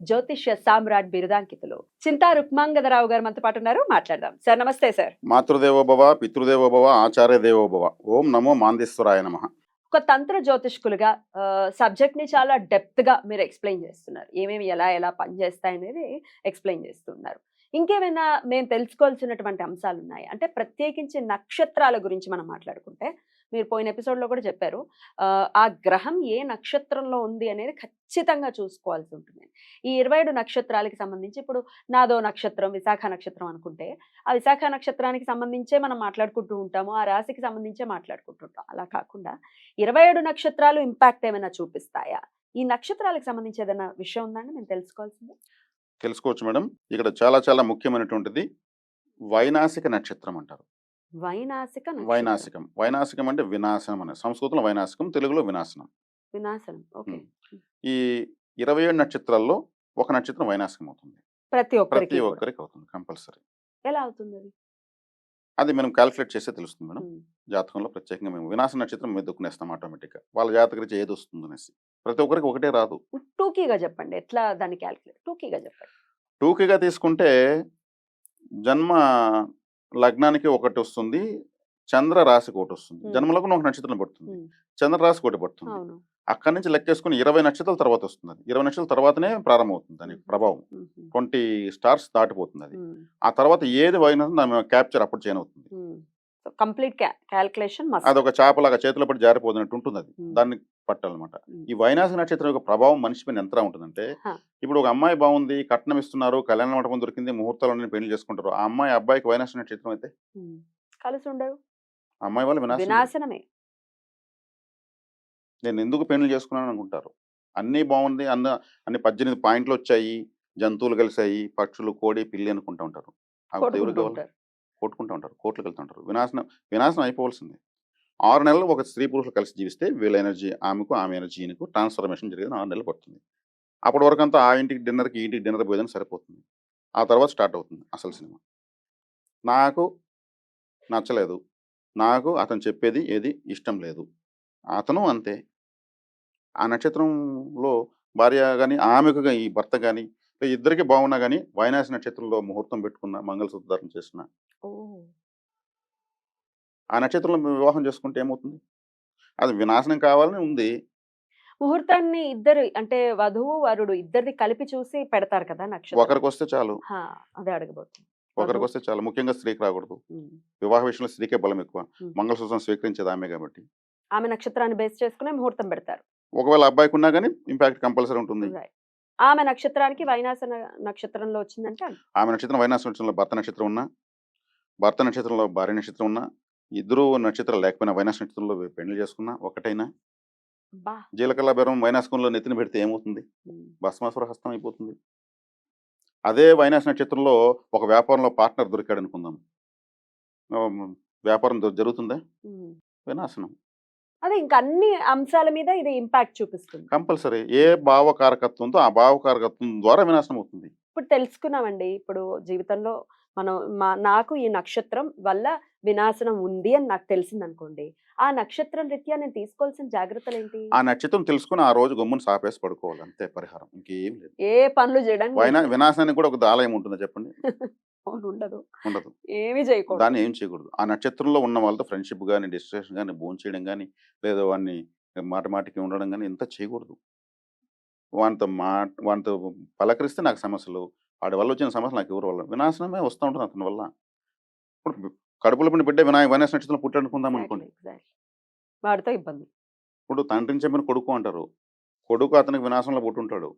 జ్యోతిష్య సామ్రాట్ బిరుదాంకితులు. చింతా రుక్మాంగదరావు గారు మనతో పాటు ఉన్నారు. మాట్లాడదాం. సార్ నమస్తే సార్. మాతృదేవోభవ పితృదేవోభవ ఆచార్య దేవోభవ ఓం నమో మాందేశ్వరాయ నమ. ఒక తంత్ర జ్యోతిష్కులుగా సబ్జెక్ట్ని చాలా డెప్త్గా మీరు ఎక్స్ప్లెయిన్ చేస్తున్నారు. ఏమేమి ఎలా ఎలా పనిచేస్తాయి అనేది ఎక్స్ప్లెయిన్ చేస్తున్నారు. ఇంకేమైనా మేము తెలుసుకోవాల్సినటువంటి అంశాలు ఉన్నాయి అంటే ప్రత్యేకించి నక్షత్రాల గురించి మనం మాట్లాడుకుంటే మీరు పోయిన ఎపిసోడ్లో కూడా చెప్పారు. ఆ, గ్రహం ఏ నక్షత్రంలో ఉంది అనేది ఖచ్చితంగా చూసుకోవాల్సి ఉంటుంది. ఈ ఇరవై ఏడు నక్షత్రాలకి సంబంధించి ఇప్పుడు నాదో నక్షత్రం విశాఖ నక్షత్రం అనుకుంటే ఆ విశాఖ నక్షత్రానికి సంబంధించే మనం మాట్లాడుకుంటూ ఉంటాము ఆ రాశికి సంబంధించే మాట్లాడుకుంటుంటాం అలా కాకుండా ఇరవై ఏడు నక్షత్రాలు ఇంపాక్ట్ ఏమైనా చూపిస్తాయా? ఈ నక్షత్రాలకు సంబంధించి ఏదైనా విషయం ఉందండి మేము తెలుసుకోవాల్సింది. తెలుసుకోవచ్చు మేడం. ఇక్కడ చాలా చాలా ముఖ్యమైనటువంటిది వైనాసిక నక్షత్రం అంటారు. వైనాసికం వైనాసికం అంటే వినాశనం అనే. సంస్కృతంలో వైనాసికం తెలుగులో వినాశనం. వినాశనం. ఓకే. ఈ ఇరవై ఏడు నక్షత్రాల్లో ఒక నక్షత్రం వైనాశకం అవుతుంది ప్రతి ప్రతి. ఒక్కరికి అవుతుంది కంపల్సరీ. ఎలా అవుతుంది అది? అది మనం క్యాలిక్యులేట్ చేస్తే తెలుస్తుంది మేడం. జాతకంలో ప్రత్యేకంగా మేము వినాశ నక్షత్రం మీద దుక్కునేస్తాం ఆటోమేటిక్గా. వాళ్ళ జాతక రీత్యా ఏది వస్తుంది అనేసి. ప్రతి ఒక్కరికి ఒకటే రాదు. టూకీగా చెప్పండి. ఎట్లా దాన్ని క్యాలిక్యులేట్ టూకీగా చెప్పండి. టూకీగా తీసుకుంటే జన్మ లగ్నానికి ఒకటి వస్తుంది చంద్ర రాశికి ఒకటి వస్తుంది. జన్మలకు ఒక నక్షత్రం పడుతుంది. చంద్ర రాశికి ఒకటి పడుతుంది అక్కడి నుంచి లెక్కేసుకుని ఇరవై నక్షత్రాల తర్వాత వస్తుంది అది ఇరవై నక్షత్రాల తర్వాతనే ప్రారంభమవుతుంది దాని. ప్రభావం. ట్వంటీ స్టార్స్ దాటిపోతుంది అది. ఆ తర్వాత ఏది పోయినా క్యాప్చర్ అప్పుడు చేయనవుతుంది కంప్లీట్ క్యాల్కులేషన్ మస్ట్. అది ఒక చేపలాగా చేతిలో పడి జారిపోతున్నట్టు ఉంటుంది అది. దాన్ని పట్టాలన్నమాట. ఈ వైనాశ నక్షత్రం యొక్క ప్రభావం మనిషి పైన ఎంత ఉంటుందంటే. ఇప్పుడు ఒక అమ్మాయి బాగుంది కట్నం ఇస్తున్నారు కళ్యాణ మండపం దొరికింది ముహూర్తాలు పెళ్ళి చేసుకుంటారు. ఆ అమ్మాయి అబ్బాయికి వైనాశ నక్షత్రం అయితే. కలిసి ఉండరు అమ్మాయి వాళ్ళు వినాశనం వినాశనమే. నేను ఎందుకు పెళ్ళి చేసుకున్నాను అనుకుంటారు. అన్నీ బాగుంది అన్న అన్ని పద్దెనిమిది పాయింట్లు వచ్చాయి జంతువులు కలిసాయి పక్షులు కోడి పిల్లి అనుకుంటా ఉంటారు. ఆ దేవుడికి కొట్టుకుంటూ ఉంటారు ఉంటారు వెళ్తూ ఉంటారు. వినాశనం వినాశనం అయిపోవాల్సింది. ఆరు నెలలు ఒక స్త్రీ పురుషులు కలిసి జీవిస్తే వీళ్ళ ఎనర్జీ ఆమెకు ఆమె ఎనర్జీ ట్రాన్స్ఫర్మేషన్ జరిగేది ఆరు నెలలు పడుతుంది. అప్పటి వరకు అంతా ఆ ఇంటికి డిన్నర్కి ఈ ఇంటికి డిన్నర్ పోయేదని సరిపోతుంది. ఆ తర్వాత స్టార్ట్ అవుతుంది అసలు సినిమా. నాకు నచ్చలేదు. నాకు అతను చెప్పేది ఏది ఇష్టం లేదు. అతను అంతే. ఆ నక్షత్రంలో భార్య కానీ ఆమెకు ఈ భర్త కానీ ఇద్దరికి బాగున్నా కానీ వైనాసి నక్షత్రంలో ముహూర్తం పెట్టుకున్న మంగళసూత్ర ధారణ చేసిన ఆ నక్షత్రంలో వివాహం చేసుకుంటే ఏమవుతుంది? అది వినాశనం కావాలని ఉంది. ముహూర్తాన్ని ఇద్దరు అంటే వధువు వరుడు ఇద్దరిది కలిపి చూసి పెడతారు కదా నక్షత్రం. ఒకరికి వస్తే చాలు అదే అడగబోతుంది ఒకరికి వస్తే చాలు. ముఖ్యంగా స్త్రీకి రాకూడదు. వివాహ విషయంలో స్త్రీకే బలం ఎక్కువ. మంగళసూత్రం స్వీకరించేది ఆమె కాబట్టి. ఆమె నక్షత్రాన్ని బేస్ చేసుకునే ముహూర్తం పెడతారు. ఒకవేళ అబ్బాయికి ఉన్నా కానీ ఇంపాక్ట్ కంపల్సరీ ఉంటుంది. ఆమె నక్షత్రానికి వైనాశ న- నక్షత్రంలో వచ్చిందంటే. ఆమె నక్షత్రం వైనాశ నక్షత్రంలో భర్త నక్షత్రం ఉన్నా భర్త నక్షత్రంలో భార్య నక్షత్రం ఉన్నా ఇద్దరు నక్షత్రాలు లేకపోయినా వైనాశ నక్షత్రంలో పెళ్ళి చేసుకున్నా ఒకటైనా జీలకర్ర బెరం వైనాశకంలో నెత్తిన పెడితే ఏమవుతుంది. భస్మాసుర హస్తం అయిపోతుంది. అదే వైనాశ నక్షత్రంలో ఒక వ్యాపారంలో పార్ట్నర్ దొరికాడు అనుకుందాం వ్యాపారం జరుగుతుందా. వినాశనం. అదే ఇంకా అన్ని అంశాల మీద ఇది ఇంపాక్ట్ చూపిస్తుంది. కంపల్సరీ. ఏ భావకారకత్వంతో ఆ భావకారకత్వం ద్వారా వినాశనం అవుతుంది ఇప్పుడు తెలుసుకున్నామండి. ఇప్పుడు జీవితంలో మనం మా నాకు ఈ నక్షత్రం వల్ల వినాశనం ఉంది అని నాకు తెలిసింది అనుకోండి ఆ నక్షత్రం రీత్యా నేను తీసుకోవాల్సిన జాగ్రత్తలు ఏంటి ఆ నక్షత్రం తెలుసుకుని ఆ రోజు గమ్మున సాపేసి పడుకోవాలి అంతే పరిహారం ఇంకేం లేదు. ఏ పనులు చేయడానికి వైనా వినాశనానికి కూడా ఒక ఆలయం ఉంటుందా చెప్పండి. ఉండదు. ఉండదు. ఏమీ చేయకూడదు. దాన్ని ఏం చేయకూడదు. ఆ నక్షత్రంలో ఉన్న వాళ్ళతో ఫ్రెండ్షిప్ కానీ డిస్కషన్ కానీ భోజనం చేయడం కానీ లేదా వాడిని మాట మాటికి ఉండడం కానీ ఇంత చేయకూడదు. వానితో మా వానితో పలకరిస్తే నాకు సమస్యలు వాడి వల్ల వచ్చిన సమస్యలు నాకు ఎవరు వల్ల వినాశనమే వస్తూ ఉంటుంది అతని వల్ల. ఇప్పుడు కడుపులో పడిన బిడ్డ వినాయక వినాశ నక్షత్రంలో పుట్టాడుకుందాం అనుకోండి. వాడితో ఇబ్బంది. ఇప్పుడు తండ్రిని చంపిన కొడుకు అంటారు. కొడుకు అతనికి వినాశంలో పుట్టుంటాడు.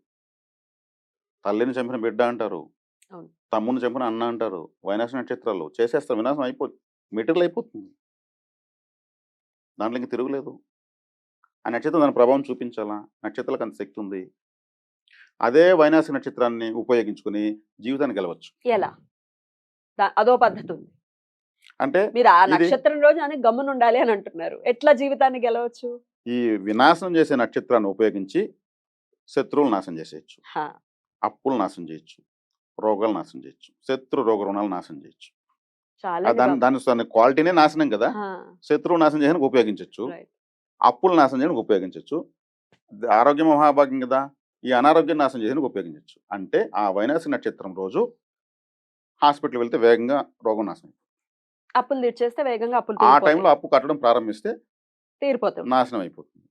తల్లిని చంపిన బిడ్డ అంటారు. తమ్ముని చంపిన అన్న అంటారు. వైనాశ నక్షత్రాలు చేసేస్తారు. వినాశం అయిపో మెటీరియల్ అయిపోతుంది. దాంట్లో ఇంక తిరుగులేదు. ఆ నక్షత్రం దాని ప్రభావం చూపించాలా? నక్షత్రాలకు అంత శక్తి ఉంది. అదే వైనాశ నక్షత్రాన్ని ఉపయోగించుకుని జీవితాన్ని గెలవచ్చు. ఎలా? అదో పద్ధతి ఉంది అంటే మీరు ఆ నక్షత్రం రోజు అని గమ్మున ఉండాలి అని అంటున్నారు. ఎట్లా జీవితాన్ని గెలవచ్చు? ఈ వినాశనం చేసే నక్షత్రాన్ని ఉపయోగించి శత్రువులు నాశనం చేసేయచ్చు. అప్పులు నాశనం చేయొచ్చు. రోగాలు నాశనం చేయొచ్చు. శత్రు రోగ రుణాలు నాశనం చేయొచ్చు. దాని దాని క్వాలిటీనే నాశనం కదా. శత్రువు నాశనం చేయడానికి ఉపయోగించవచ్చు. అప్పులు నాశనం చేయడానికి ఉపయోగించవచ్చు ఆరోగ్యం మహాభాగ్యం కదా. ఈ అనారోగ్యం నాశనం చేయడానికి ఉపయోగించవచ్చు. అంటే ఆ వైనాసి నక్షత్రం రోజు హాస్పిటల్ వెళ్తే వేగంగా రోగం నాశనం అప్పులు తీర్చేస్తే వేగంగా అప్పులు ఆ. టైంలో అప్పు కట్టడం ప్రారంభిస్తే తీరిపోతుంది. నాశనం అయిపోతుంది.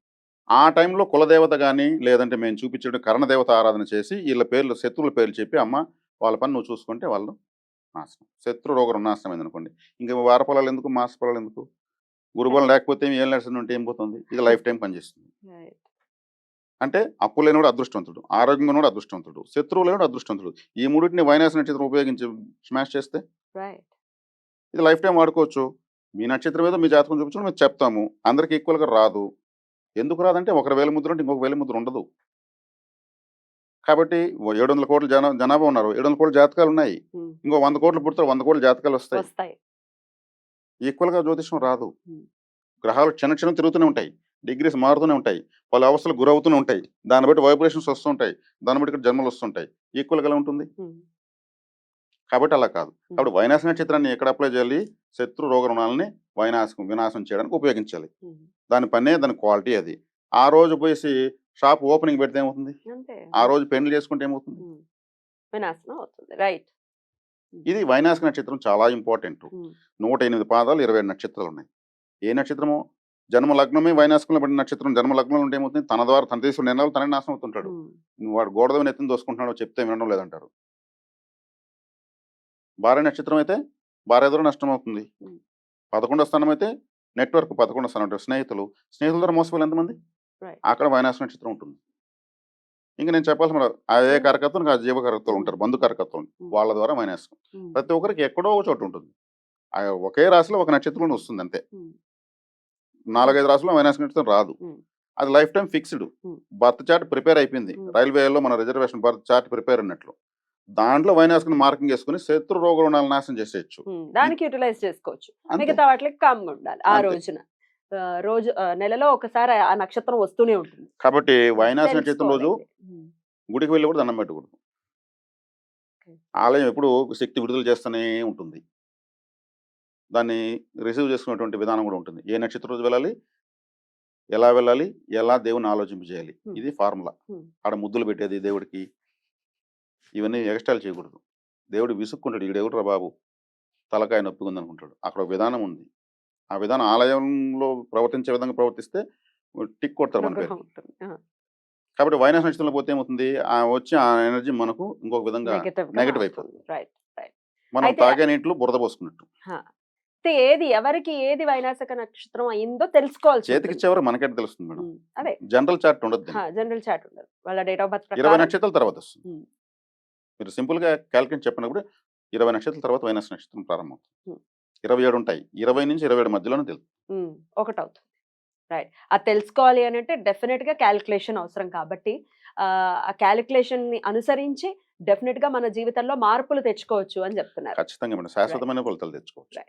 ఆ టైంలో కులదేవత కానీ లేదంటే మేము చూపించే కరణదేవత ఆరాధన చేసి వీళ్ళ పేర్లు శత్రువుల పేర్లు చెప్పి అమ్మ వాళ్ళ పని నువ్వు చూసుకుంటే వాళ్ళు నాశనం. శత్రు రోగం నాశనం అయింది అనుకోండి. ఇంకా వార పొలాలు ఎందుకు మాస పొలాలు ఎందుకు? గురుబలం లేకపోతే ఏం లక్షణం ఉంటే ఏం పోతుంది? ఇది లైఫ్ టైం పనిచేస్తుంది. అంటే అప్పు లేనివాడు అదృష్టవంతుడు ఆరోగ్యం ఉన్నవాడు అదృష్టవంతుడు శత్రువు లేనివాడు అదృష్టవంతుడు. ఈ మూడింటిని వైనాశ నక్షత్రం ఉపయోగించి స్మాష్ చేస్తే. ఇది లైఫ్ టైం వాడుకోవచ్చు. మీ నక్షత్రం ఏదో మీ జాతకం చూపించడం మేము చెప్తాము. అందరికి ఈక్వల్గా రాదు. ఎందుకు రాదంటే ఒకరి వేల ముద్ర ఉంటే ఇంకొక వేల ముద్ర ఉండదు. కాబట్టి ఏడు వందల కోట్ల జనా జనాభా ఉన్నారు. ఏడు వందల కోట్ల జాతకాలు ఉన్నాయి. ఇంకో వంద కోట్లు పుడతారు వంద కోట్ల జాతకాలు వస్తాయి. ఈక్వల్గా జ్యోతిషం రాదు. గ్రహాలు చిన్న చిన్న తిరుగుతూనే ఉంటాయి. డిగ్రీస్ మారుతూనే ఉంటాయి. పలు అవస్థలు గురవుతూనే ఉంటాయి. దాన్ని బట్టి వైబ్రేషన్స్ వస్తుంటాయి దాన్ని బట్టి ఇక్కడ జన్మలు వస్తుంటాయి ఈక్వల్గా ఎలా ఉంటుంది. కాబట్టి అలా కాదు. కాబట్టి వైనాశ నక్షత్రాన్ని ఎక్కడ అప్లై చేయాలి? శత్రు రోగ రుణాలని వైనాశం వినాశం చేయడానికి ఉపయోగించాలి. దాని పనే దాని క్వాలిటీ అది. ఆ రోజు పోయేసి షాప్ ఓపెనింగ్ పెడితే ఏమవుతుంది? ఆ రోజు పెళ్ళి చేసుకుంటే ఏమవుతుంది? రైట్. ఇది వైనాశక నక్షత్రం చాలా ఇంపార్టెంట్. నూట ఎనిమిది పాదాలు ఇరవై నక్షత్రాలు ఉన్నాయి ఏ నక్షత్రము? జన్మ లగ్నమే వైనాశకంలో పడిన నక్షత్రం జన్మ లగ్నంలో ఉంటే ఏమవుతుంది? తన ద్వారా తన తీసుకున్న నిర్ణయాలు తనే నాశనం అవుతుంటాడు. వాడు గోడదవి నెత్తిని దోసుకుంటున్నాడో చెప్తే వినడం లేదంటారు. భార్య నక్షత్రం అయితే భార్య ద్వారా నష్టం అవుతుంది. Hmm. పదకొండో స్థానం అయితే నెట్వర్క్ పదకొండో స్థానం అంటే స్నేహితులు. స్నేహితుల ద్వారా మోసపోయి ఎంతమంది. అక్కడ వైనాశ నక్షత్రం ఉంటుంది. ఇంకా నేను చెప్పాల్సిన అదే. కారకత్వం ఆ జీవ కారకత్వం ఉంటారు. బంధు Hmm. వాళ్ళ ద్వారా వైనాశం ప్రతి ఒక్కరికి ఎక్కడో ఒక చోట ఉంటుంది. ఆ ఒకే రాశిలో ఒక నక్షత్రం వస్తుంది అంతే. నాలుగైదు రాశుల్లో వైనాశ నక్షత్రం రాదు. అది life time fixed. Birth chart prepare అయిపోయింది. రైల్వేలో మన రిజర్వేషన్ బర్త్ చార్ట్ ప్రిపేర్ అన్నట్లు దాంట్లో వైనాశకుని మార్కింగ్ చేసుకుని శత్రు రోగ రుణాలు నాశనం చేసేయచ్చు. దానికి యూటిలైజ్ చేసుకోవచ్చు. మిగతా వాటికి కామ్గా ఉండాలి. ఆ. రోజున. రోజు నెలలో ఒకసారి ఆ నక్షత్రం వస్తూనే ఉంటుంది. కాబట్టి వైనాశ నక్షత్రం రోజు. గుడికి వెళ్ళి కూడా దండం పెట్టకూడదు. ఆలయం ఎప్పుడు శక్తి విడుదల చేస్తూనే ఉంటుంది. దాన్ని రిసీవ్ చేసుకునేటువంటి విధానం కూడా ఉంటుంది. ఏ నక్షత్రం రోజు వెళ్ళాలి? ఎలా వెళ్ళాలి? ఎలా దేవుని ఆలోచింపజేయాలి Hmm. ఇది ఫార్ములా. ఆడ ముద్దులు పెట్టేది దేవుడికి. ఇవన్నీ ఎక్స్ట్రాలు చేయకూడదు. దేవుడు విసుక్కుంటాడు. ఈడు ఎవడురా బాబు? తలకాయ నొప్పి ఉందనుకుంటాడు. అక్కడ విధానం ఉంది. ఆ విధానం ఆలయంలో ప్రవర్తించే విధంగా ప్రవర్తిస్తే టిక్ కొడతారు మన పేరు. కాబట్టి వైనాశ నక్షత్రంలో పోతే ఏమవుతుంది? ఆ వచ్చి ఆ ఎనర్జీ మనకు ఇంకొక విధంగా అవుతుంది. Right. మనం తాగే నీటిలో బురద పోసుకున్నట్టు. అయితే ఏది ఎవరికి ఏది వైనాశక నక్షత్రం అయిందో తెలుసుకోవాల్సి చేతికి. ఇచ్చేవారు మనకైతే తెలుస్తుంది మేడం. అదే. జనరల్ చార్ట్ ఉండదు జనరల్ చాట్ ఉండదు. వాళ్ళ డేట్ ఆఫ్ బర్త్ ఇరవై నక్షత్రాల తర్వాత వస్తుంది. మీరు సింపుల్గా క్యాల్కులేట్ చెప్పినప్పుడు ఇరవై నక్షత్రాల తర్వాత వైనాశ నక్షత్రం ప్రారంభం ఉమ్. ఇరవై ఏడు ఉంటాయి. ఇరవై నుంచి ఇరవై ఏడు మధ్యలోనే తెలుసు ఒకటి అవుతుంది రైట్. అది తెలుసుకోవాలి అని అంటే డెఫినెట్గా క్యాలిక్యులేషన్ అవసరం కాబట్టి ఆ, క్యాలిక్యులేషన్ని అనుసరించి డెఫినెట్గా మన జీవితంలో మార్పులు తెచ్చుకోవచ్చు అని చెప్తున్నారు. ఖచ్చితంగా మేడం. శాశ్వతమైన ఫలితాలు తెచ్చుకోవచ్చు.